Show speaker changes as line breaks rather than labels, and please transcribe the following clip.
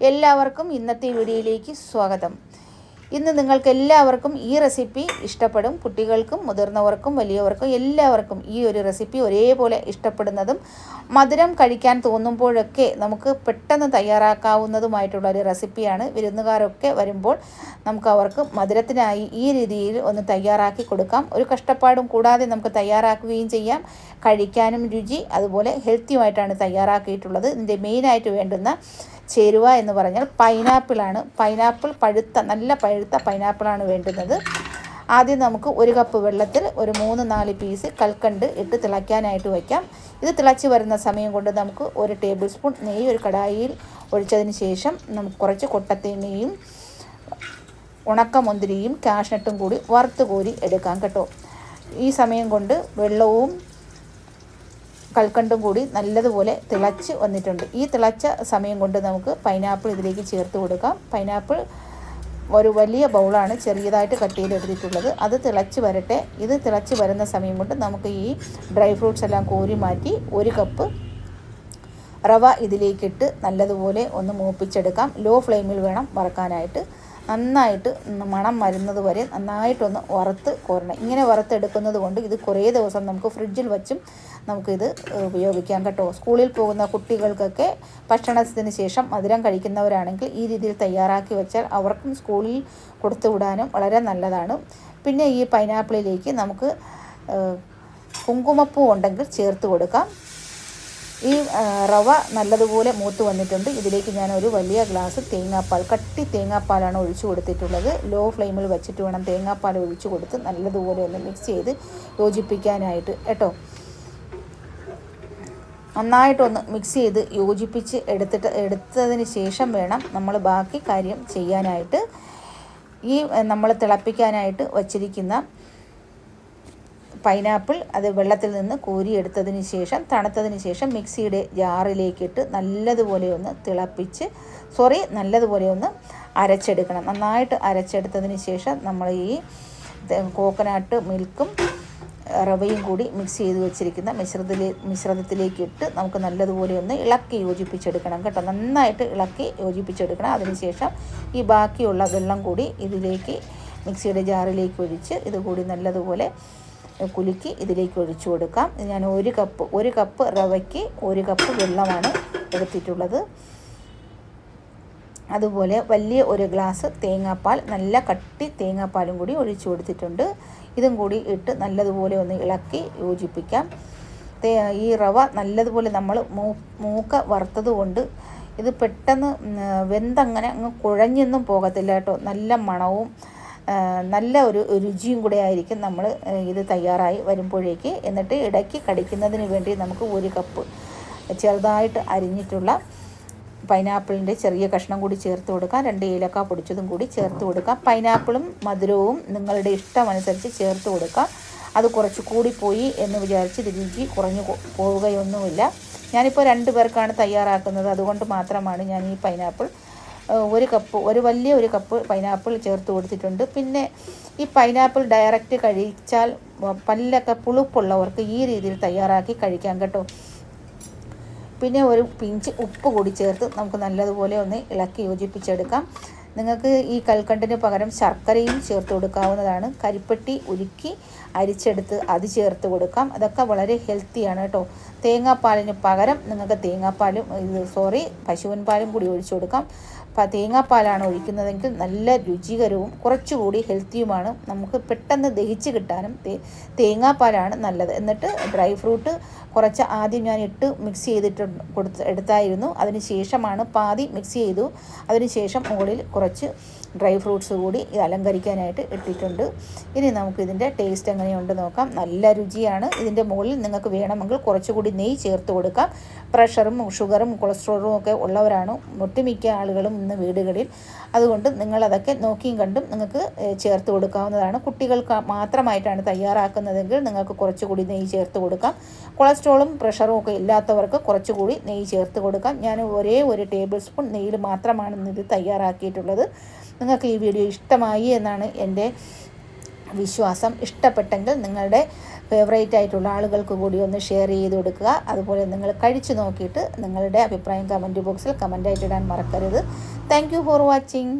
എല്ലാവർക്കും ഇന്നത്തെ വീഡിയോയിലേക്ക് സ്വാഗതം. ഇന്ന് നിങ്ങൾക്ക് എല്ലാവർക്കും ഈ റെസിപ്പി ഇഷ്ടപ്പെടും. കുട്ടികൾക്കും മുതിർന്നവർക്കും വലിയവർക്കും എല്ലാവർക്കും ഈ ഒരു റെസിപ്പി ഒരേപോലെ ഇഷ്ടപ്പെടുന്നതും മധുരം കഴിക്കാൻ തോന്നുമ്പോഴൊക്കെ നമുക്ക് പെട്ടെന്ന് തയ്യാറാക്കാവുന്നതുമായിട്ടുള്ള ഒരു റെസിപ്പിയാണ്. വിരുന്നുകാരൊക്കെ വരുമ്പോൾ നമുക്ക് അവർക്ക് മധുരത്തിനായി ഈ രീതിയിൽ ഒന്ന് തയ്യാറാക്കി കൊടുക്കാം. ഒരു കഷ്ടപ്പാടും കൂടാതെ നമുക്ക് തയ്യാറാക്കുകയും ചെയ്യാം. കഴിക്കാനും രുചി അതുപോലെ ഹെൽത്തിയുമായിട്ടാണ് തയ്യാറാക്കിയിട്ടുള്ളത്. ഇതിന്റെ മെയിനായിട്ട് വേണ്ടുന്ന ചേരുവ എന്ന് പറഞ്ഞാൽ പൈനാപ്പിളാണ്. പൈനാപ്പിൾ പഴുത്ത നല്ല പഴുത്ത പൈനാപ്പിളാണ് വേണ്ടുന്നത്. ആദ്യം നമുക്ക് ഒരു കപ്പ് വെള്ളത്തിൽ ഒരു മൂന്ന് നാല് പീസ് കൽക്കണ്ട് ഇട്ട് തിളയ്ക്കാനായിട്ട് വയ്ക്കാം. ഇത് തിളച്ച് വരുന്ന സമയം കൊണ്ട് നമുക്ക് ഒരു ടേബിൾ സ്പൂൺ നെയ്യ് ഒരു കടായിയിൽ ഒഴിച്ചതിന് ശേഷം നമുക്ക് കുറച്ച് കൊട്ടത്തേങ്ങയും ഉണക്കമുന്തിരിയും കാഷ്നട്ടും കൂടി വറുത്ത് കോരി എടുക്കാം കേട്ടോ. ഈ സമയം കൊണ്ട് വെള്ളവും കൽക്കണ്ടും കൂടി നല്ലതുപോലെ തിളച്ച് വന്നിട്ടുണ്ട്. ഈ തിളച്ച സമയം കൊണ്ട് നമുക്ക് പൈനാപ്പിൾ ഇതിലേക്ക് ചേർത്ത് കൊടുക്കാം. പൈനാപ്പിൾ ഒരു വലിയ ബൗളാണ് ചെറിയതായിട്ട് കട്ട് ചെയ്തെടുത്തിട്ടുള്ളത് അത് തിളച്ച് വരട്ടെ. ഇത് തിളച്ച് വരുന്ന സമയം കൊണ്ട് നമുക്ക് ഈ ഡ്രൈ ഫ്രൂട്ട്സ് എല്ലാം കോരി മാറ്റി ഒരു കപ്പ് റവ ഇതിലേക്കിട്ട് നല്ലതുപോലെ ഒന്ന് മൂപ്പിച്ചെടുക്കാം. ലോ ഫ്ലെയിമിൽ വേണം വറക്കാനായിട്ട്. നന്നായിട്ട് മണം വരുന്നത് വരെ നന്നായിട്ടൊന്ന് വറുത്ത് കോരണം. ഇങ്ങനെ വറുത്തെടുക്കുന്നത് കൊണ്ട് ഇത് കുറേ ദിവസം നമുക്ക് ഫ്രിഡ്ജിൽ വച്ചും നമുക്കിത് ഉപയോഗിക്കാം കേട്ടോ. സ്കൂളിൽ പോകുന്ന കുട്ടികൾക്കൊക്കെ ഭക്ഷണത്തിന് ശേഷം മധുരം കഴിക്കുന്നവരാണെങ്കിൽ ഈ രീതിയിൽ തയ്യാറാക്കി വെച്ചാൽ അവർക്കും സ്കൂളിൽ കൊടുത്തു വിടാനും വളരെ നല്ലതാണ്. പിന്നെ ഈ പൈനാപ്പിളിലേക്ക് നമുക്ക് കുങ്കുമപ്പൂ ഉണ്ടെങ്കിൽ ചേർത്ത് കൊടുക്കാം. ഈ റവ നല്ലതുപോലെ മൂത്ത് വന്നിട്ടുണ്ട്. ഇതിലേക്ക് ഞാൻ ഒരു വലിയ ഗ്ലാസ് തേങ്ങാപ്പാൽ കട്ടി തേങ്ങാപ്പാലാണ് ഒഴിച്ചു കൊടുത്തിട്ടുള്ളത്. ലോ ഫ്ലെയിമിൽ വെച്ചിട്ട് വേണം തേങ്ങാപ്പാൽ ഒഴിച്ചു കൊടുത്ത് നല്ലതുപോലെ ഒന്ന് മിക്സ് ചെയ്ത് യോജിപ്പിക്കാനായിട്ട്. കേട്ടോ? നന്നായിട്ടൊന്ന് മിക്സ് ചെയ്ത് യോജിപ്പിച്ച് എടുത്തിട്ട് എടുത്തതിന് ശേഷം വേണം നമ്മൾ ബാക്കി കാര്യം ചെയ്യാനായിട്ട്. ഈ നമ്മൾ തിളപ്പിക്കാനായിട്ട് വച്ചിരിക്കുന്ന പൈനാപ്പിൾ അത് വെള്ളത്തിൽ നിന്ന് കോരിയെടുത്തതിന് ശേഷം തണുത്തതിന് ശേഷം മിക്സിയുടെ ജാറിലേക്കിട്ട് നല്ലതുപോലെ ഒന്ന് തിളപ്പിച്ച് സോറി നല്ലതുപോലെ ഒന്ന് അരച്ചെടുക്കണം. നന്നായിട്ട് അരച്ചെടുത്തതിന് ശേഷം നമ്മൾ ഈ കോക്കനട്ട് മിൽക്കും റവയും കൂടി മിക്സ് ചെയ്ത് വെച്ചിരിക്കുന്ന മിശ്രിതത്തിലെ മിശ്രിതത്തിലേക്ക് ഇട്ട് നമുക്ക് നല്ലതുപോലെ ഒന്ന് ഇളക്കി യോജിപ്പിച്ചെടുക്കണം കേട്ടോ. നന്നായിട്ട് ഇളക്കി യോജിപ്പിച്ചെടുക്കണം. അതിനുശേഷം ഈ ബാക്കിയുള്ള വെള്ളം കൂടി ഇതിലേക്ക് മിക്സിയുടെ ജാറിലേക്ക് ഒഴിച്ച് ഇതുകൂടി നല്ലതുപോലെ കുലുക്കി ഇതിലേക്ക് ഒഴിച്ചു കൊടുക്കാം. ഞാൻ ഒരു കപ്പ് ഒരു കപ്പ് റവയ്ക്ക് ഒരു കപ്പ് വെള്ളമാണ് എടുത്തിട്ടുള്ളത്. അതുപോലെ വലിയ ഒരു ഗ്ലാസ് തേങ്ങാപ്പാൽ നല്ല കട്ടി തേങ്ങാപ്പാലും കൂടി ഒഴിച്ചു കൊടുത്തിട്ടുണ്ട്. ഇതും കൂടി ഇട്ട് നല്ലതുപോലെ ഒന്ന് ഇളക്കി യോജിപ്പിക്കാം. ഈ റവ നല്ലതുപോലെ നമ്മൾ മൂ മൂക്ക വറുത്തതുകൊണ്ട് ഇത് പെട്ടെന്ന് വെന്തങ്ങനെ അങ്ങ് കുഴഞ്ഞൊന്നും പോകത്തില്ല കേട്ടോ. നല്ല മണവും നല്ല ഒരു രുചിയും കൂടെ ആയിരിക്കും നമ്മൾ ഇത് തയ്യാറായി വരുമ്പോഴേക്ക്. എന്നിട്ട് ഇടയ്ക്ക് കടിക്കുന്നതിന് വേണ്ടി നമുക്ക് ഒരു കപ്പ് ചെറുതായിട്ട് അരിഞ്ഞിട്ടുള്ള പൈനാപ്പിളിന്റെ ചെറിയ കഷ്ണം കൂടി ചേർത്ത് കൊടുക്കാം. രണ്ട് ഏലക്ക പൊടിച്ചതും കൂടി ചേർത്ത് കൊടുക്കാം. പൈനാപ്പിളും മധുരവും നിങ്ങളുടെ ഇഷ്ടമനുസരിച്ച് ചേർത്ത് കൊടുക്കാം. അത് കുറച്ച് കൂടിപ്പോയി എന്ന് വിചാരിച്ച് രുചി കുറഞ്ഞു പോവുകയൊന്നുമില്ല. ഞാനിപ്പോൾ രണ്ട് പേർക്കാണ് തയ്യാറാക്കുന്നത്. അതുകൊണ്ട് മാത്രമാണ് ഞാൻ ഈ പൈനാപ്പിൾ ഒരു കപ്പ് ഒരു വലിയ ഒരു കപ്പ് പൈനാപ്പിൾ ചേർത്ത് കൊടുത്തിട്ടുണ്ട്. പിന്നെ ഈ പൈനാപ്പിൾ ഡയറക്റ്റ് കഴിച്ചാൽ പല്ലൊക്കെ പുളുപ്പുള്ളവർക്ക് ഈ രീതിയിൽ തയ്യാറാക്കി കഴിക്കാൻ കേട്ടോ. പിന്നെ ഒരു പിഞ്ച് ഉപ്പ് കൂടി ചേർത്ത് നമുക്ക് നല്ലതുപോലെ ഒന്ന് ഇളക്കി യോജിപ്പിച്ചെടുക്കാം. നിങ്ങൾക്ക് ഈ കൽക്കണ്ടിന് പകരം ശർക്കരയും ചേർത്ത് കൊടുക്കാവുന്നതാണ്. കരിപ്പെട്ടി ഉരുക്കി അരിച്ചെടുത്ത് അത് ചേർത്ത് കൊടുക്കാം. അതൊക്കെ വളരെ ഹെൽത്തിയാണ് കേട്ടോ. തേങ്ങാപ്പാലിന് പകരം നിങ്ങൾക്ക് തേങ്ങാപ്പാലും ഇത് സോറി പശുവിൻ പാലും കൂടി ഒഴിച്ചു കൊടുക്കാം. അപ്പം തേങ്ങാപ്പാലാണ് ഒഴിക്കുന്നതെങ്കിൽ നല്ല രുചികരവും കുറച്ചുകൂടി ഹെൽത്തിയുമാണ് നമുക്ക് പെട്ടെന്ന് ദഹിച്ച് കിട്ടാനും തേ തേങ്ങാപ്പാലാണ് നല്ലത്. എന്നിട്ട് ഡ്രൈ ഫ്രൂട്ട് കുറച്ച് ആദ്യം ഞാൻ ഇട്ട് മിക്സ് ചെയ്തിട്ട് കൊടുത്ത് എടുത്തായിരുന്നു. അതിന് ശേഷമാണ് പാതി മിക്സ് ചെയ്തു. അതിന് ശേഷം മുകളിൽ കുറച്ച് ഡ്രൈ ഫ്രൂട്ട്സ് കൂടി ഇത് അലങ്കരിക്കാനായിട്ട് ഇട്ടിട്ടുണ്ട്. ഇനി നമുക്ക് ഇതിന്റെ ടേസ്റ്റ് എങ്ങനെയുണ്ട് നോക്കാം. നല്ല രുചിയാണ്. ഇതിന്റെ മുകളിൽ നിങ്ങൾക്ക് വേണമെങ്കിൽ കുറച്ചുകൂടി നെയ്യ് ചേർത്ത് കൊടുക്കാം. പ്രഷറും ഷുഗറും കൊളസ്ട്രോളും ഒക്കെ ഉള്ളവരാണ്. ഒട്ടുമിക്ക ആളുകളും ഇന്ന് വീടുകളിൽ. അതുകൊണ്ട് നിങ്ങളതൊക്കെ നോക്കിയും കണ്ടും നിങ്ങൾക്ക് ചേർത്ത് കൊടുക്കാവുന്നതാണ്. കുട്ടികൾക്ക് മാത്രമായിട്ടാണ് തയ്യാറാക്കുന്നതെങ്കിൽ നിങ്ങൾക്ക് കുറച്ചുകൂടി നെയ്യ് ചേർത്ത് കൊടുക്കാം. കൊളസ്ട്രോളും പ്രഷറും ഒക്കെ ഇല്ലാത്തവർക്ക് കുറച്ചുകൂടി നെയ്യ് ചേർത്ത് കൊടുക്കാം. ഞാൻ ഒരേ ഒരു ടേബിൾ സ്പൂൺ നെയ്യിൽ മാത്രമാണ് ഇത് തയ്യാറാക്കിയിട്ടുള്ളത്. നിങ്ങൾക്ക് ഈ വീഡിയോ ഇഷ്ടമായി എന്നാണ് എന്റെ വിശ്വാസം ഇഷ്ടപ്പെട്ടെങ്കിൽ നിങ്ങളുടെ ഫേവറേറ്റ് ആയിട്ടുള്ള ആളുകൾക്ക് കൂടി ഒന്ന് ഷെയർ ചെയ്ത് കൊടുക്കുക. അതുപോലെ നിങ്ങൾ കഴിച്ചു നോക്കിയിട്ട് നിങ്ങളുടെ അഭിപ്രായം കമന്റ് ബോക്സിൽ കമന്റായിട്ട് ഇടാൻ മറക്കരുത്. Thank for watching